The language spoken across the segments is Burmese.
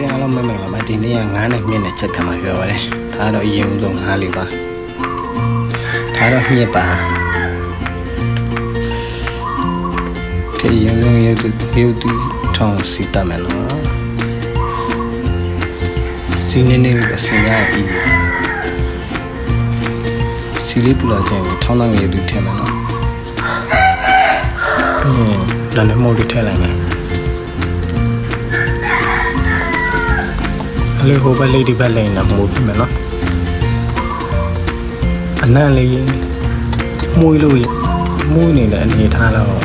ကဲအားလုံးမင်္ဂလာပါဒီနေ့က9နဲ့မြင့်နဲ့ချက်ပြန်มาပြောပါတယ်ဒါကတော့အရင်ဦးဆုံး9လေးပါဒါတော့မြင့်ပါကဲရင်လုံးရုပ်ရုပ်တူထောင်းစီတမယ်နော်စီနေနေလေးအစင်ရပြီးစီလေးပူလာခြင်းကိုထောင်းတော့ရုပ်တူထည့်မယ်နော်ပြီးရင်လည်းမို့လေးထည့်လိုက်မယ် အလေးဟိုဘက်လေးဒီဘက်လေးနဲ့မှုတ်ပြီမယ်နော်အနံ့လေးမှုလို့မှုနေတဲ့အနေထားတော့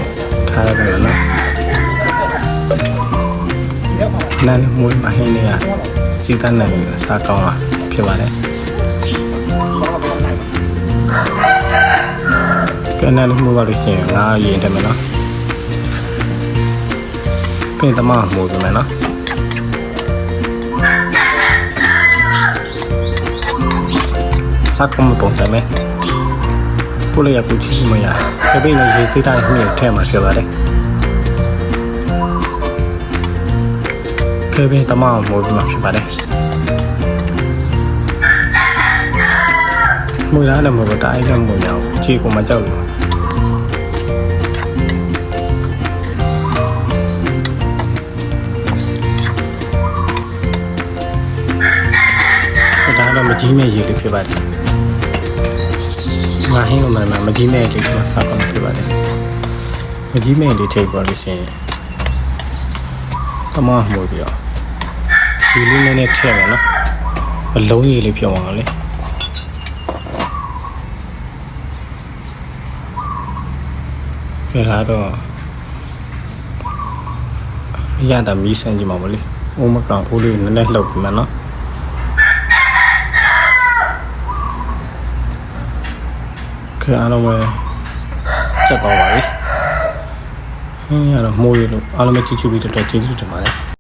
ထားရတယ်နော်နာနေမှုမဟင်းနေရစီကန်းနေစားကောင်းလာဖြစ်ပါတယ်ကဲနာနေမှုပါလို့ရှိရင်ငါရင်တယ်မယ်နော်ပြင်သမမှုပြီမယ်နော် စကမပုံတယ်မယ်ကိုလေးရပူချီမရတပိတ်နဲ့ရေသေးတာနှိမ့်ထဲမှာဖြစ်ပါတယ်ကေဘင်းတမအောင်မိုးပြီးမှဖြစ်ပါတယ်မွေလားလည်းမဟုတ်တာအဲ့လည်းမဟုတ်ရအောင်ခြေကိုမကြောက်လို့ ကြီးမဲ့ရေလေးဖြစ်ပါတယ်ငါဟင်းကမှမကြီးမဲ့လေးကစားကောင်းဖြစ်ပါတယ်မကြီးမဲ့လေးထိပ်ပေါ်လို့ရှိရင်တမမှုပြီးတော့ရေလေးနည်းနည်းထည့်မယ်နော်အလုံးရေလေးဖြစ်အောင်လေကဲလာတော့အရတာမီးဆန်းကြည့်မှာမလေးအိုးမကောင်အိုးလေးနည်းနည်းလှုပ်ပြီးမယ် နော်ကဲအားလုံးပဲချက်သွားပါပြီ။ဟင်းရတော့မိုးရလို့အားလုံးပဲကြည့်ချူပြီးတော့ကျေးဇူးတင်ပါတယ်။